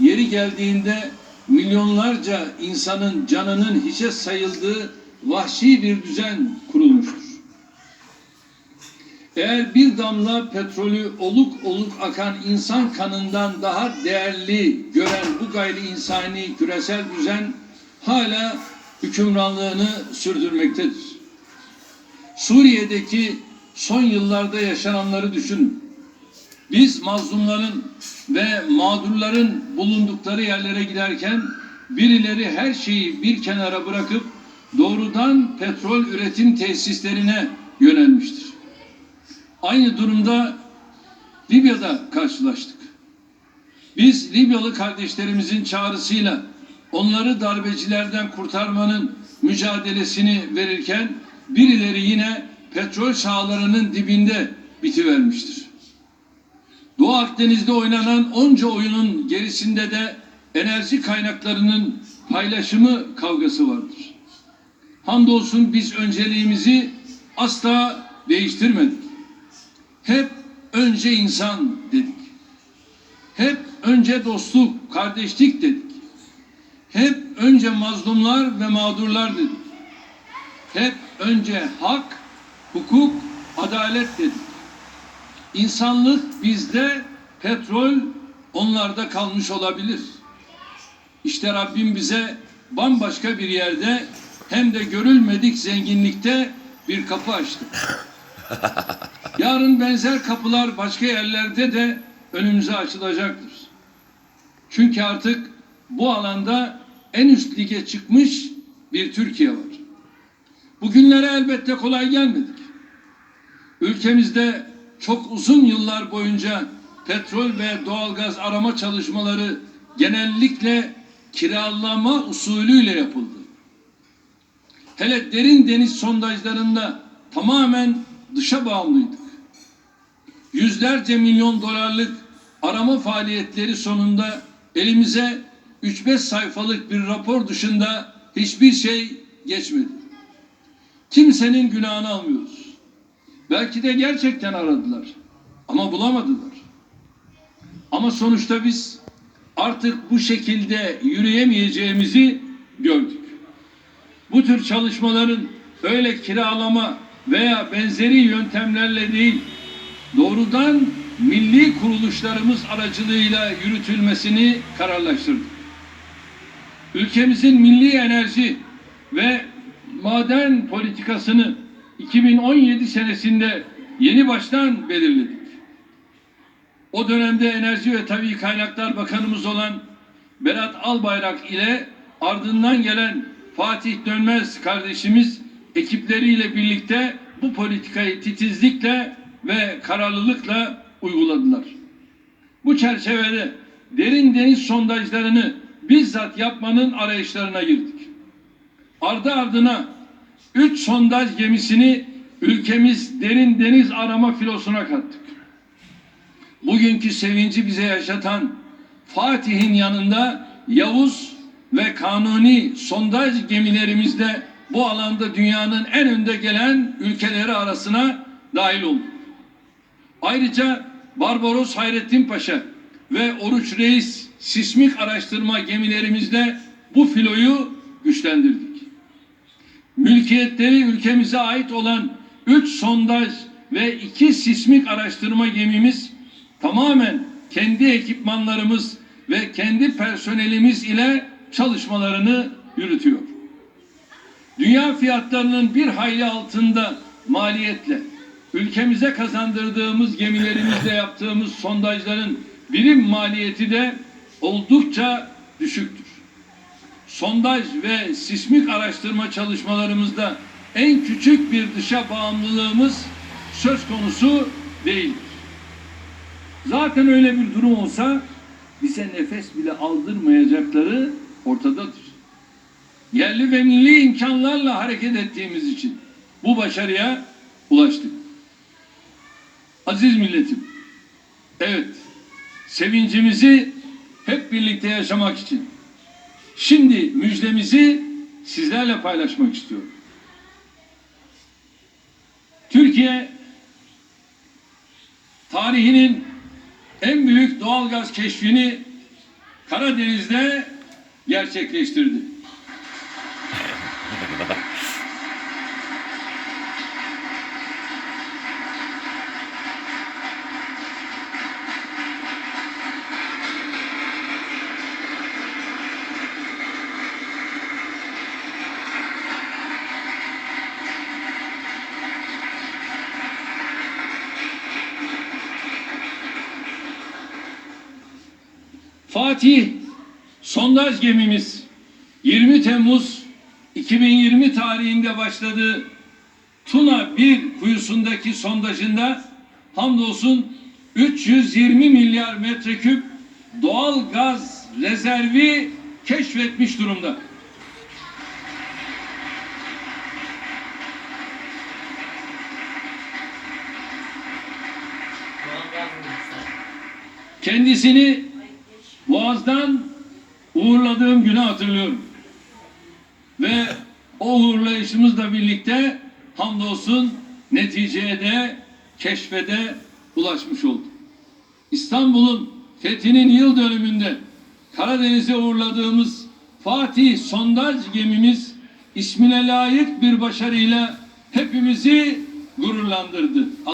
yeri geldiğinde milyonlarca insanın canının hiçe sayıldığı vahşi bir düzen kurulmuştur. Eğer bir damla petrolü oluk oluk akan insan kanından daha değerli gören bu gayri insani küresel düzen hala hükümranlığını sürdürmektedir. Suriye'deki son yıllarda yaşananları düşünün. Biz mazlumların ve mağdurların bulundukları yerlere giderken birileri her şeyi bir kenara bırakıp doğrudan petrol üretim tesislerine yönelmiştir. Aynı durumda Libya'da karşılaştık. Biz Libyalı kardeşlerimizin çağrısıyla onları darbecilerden kurtarmanın mücadelesini verirken birileri yine petrol sahalarının dibinde bitivermiştir. Doğu Akdeniz'de oynanan onca oyunun gerisinde de enerji kaynaklarının paylaşımı kavgası vardır. Hamdolsun biz önceliğimizi asla değiştirmedik. Hep önce insan dedik. Hep önce dostluk, kardeşlik dedik. Hep önce mazlumlar ve mağdurlar dedik. Hep önce hak, hukuk, adalet dedik. İnsanlık bizde, petrol onlarda kalmış olabilir. İşte Rabbim bize bambaşka bir yerde hem de görülmedik zenginlikte bir kapı açtı. Yarın benzer kapılar başka yerlerde de önümüze açılacaktır. Çünkü artık bu alanda en üst lige çıkmış bir Türkiye var. Bugünlere elbette kolay gelmedik. Ülkemizde çok uzun yıllar boyunca petrol ve doğalgaz arama çalışmaları genellikle kiralama usulüyle yapıldı. Hele derin deniz sondajlarında tamamen dışa bağımlıydık. Yüzlerce milyon dolarlık arama faaliyetleri sonunda elimize 3-5 sayfalık bir rapor dışında hiçbir şey geçmedi. Kimsenin günahını almıyoruz. Belki de gerçekten aradılar ama bulamadılar. Ama sonuçta biz artık bu şekilde yürüyemeyeceğimizi gördük. Bu tür çalışmaların öyle kiralama veya benzeri yöntemlerle değil, doğrudan milli kuruluşlarımız aracılığıyla yürütülmesini kararlaştırdık. Ülkemizin milli enerji ve maden politikasını 2017 senesinde yeni baştan belirledik. O dönemde Enerji ve Tabii Kaynaklar Bakanımız olan Berat Albayrak ile ardından gelen Fatih Dönmez kardeşimiz ekipleriyle birlikte bu politikayı titizlikle ve kararlılıkla uyguladılar. Bu çerçevede derin deniz sondajlarını bizzat yapmanın arayışlarına girdik. Ardı ardına üç sondaj gemisini ülkemiz derin deniz arama filosuna kattık. Bugünkü sevinci bize yaşatan Fatih'in yanında Yavuz ve Kanuni sondaj gemilerimiz de bu alanda dünyanın en önde gelen ülkeleri arasına dahil oldu. Ayrıca Barbaros Hayrettin Paşa ve Oruç Reis sismik araştırma gemilerimizle bu filoyu güçlendirdik. Mülkiyetleri ülkemize ait olan 3 sondaj ve 2 sismik araştırma gemimiz tamamen kendi ekipmanlarımız ve kendi personelimiz ile çalışmalarını yürütüyor. Dünya fiyatlarının bir hayli altında maliyetle ülkemize kazandırdığımız gemilerimizle yaptığımız sondajların birim maliyeti de oldukça düşüktür. Sondaj ve sismik araştırma çalışmalarımızda en küçük bir dışa bağımlılığımız söz konusu değildir. Zaten öyle bir durum olsa bize nefes bile aldırmayacakları ortadadır. Yerli ve milli imkanlarla hareket ettiğimiz için bu başarıya ulaştık. Aziz milletim, evet sevincimizi hep birlikte yaşamak için şimdi müjdemizi sizlerle paylaşmak istiyorum. Türkiye tarihinin en büyük doğalgaz keşfini Karadeniz'de gerçekleştirdi. Fatih sondaj gemimiz 20 Temmuz 2020 tarihinde başladığı Tuna 1 kuyusundaki sondajında hamdolsun 320 milyar metreküp doğal gaz rezervi keşfetmiş durumda. Kendisini Boğaz'dan uğurladığım günü hatırlıyorum. Ve o uğurlayışımızla birlikte hamdolsun neticeye de keşfede ulaşmış olduk. İstanbul'un fethinin yıl dönümünde Karadeniz'e uğurladığımız Fatih sondaj gemimiz ismine layık bir başarıyla hepimizi gururlandırdı.